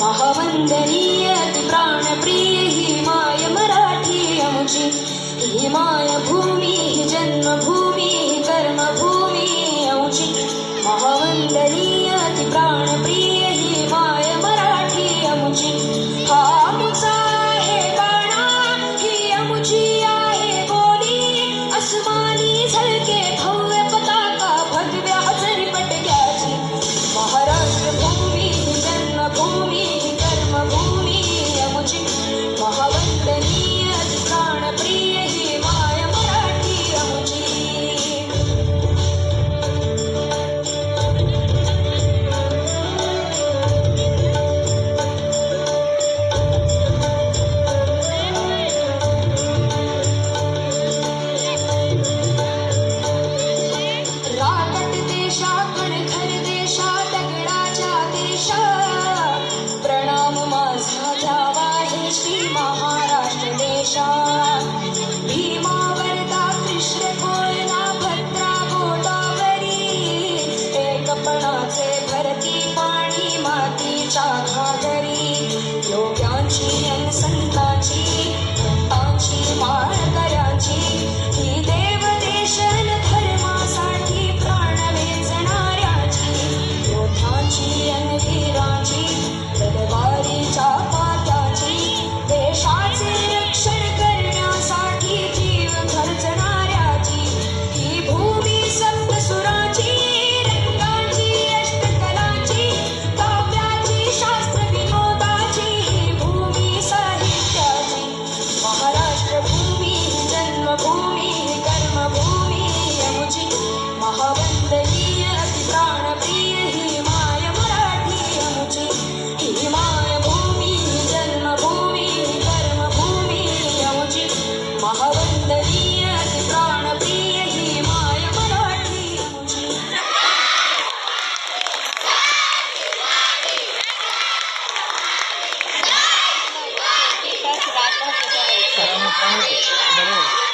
महावंदनीय ती प्राणप्रिय ही माय मराठी आमची. ही माय भूमी ही जन्मभूमी ही कर्मभूमी आमची. महावंदनीय 成长 Tahu, gitu.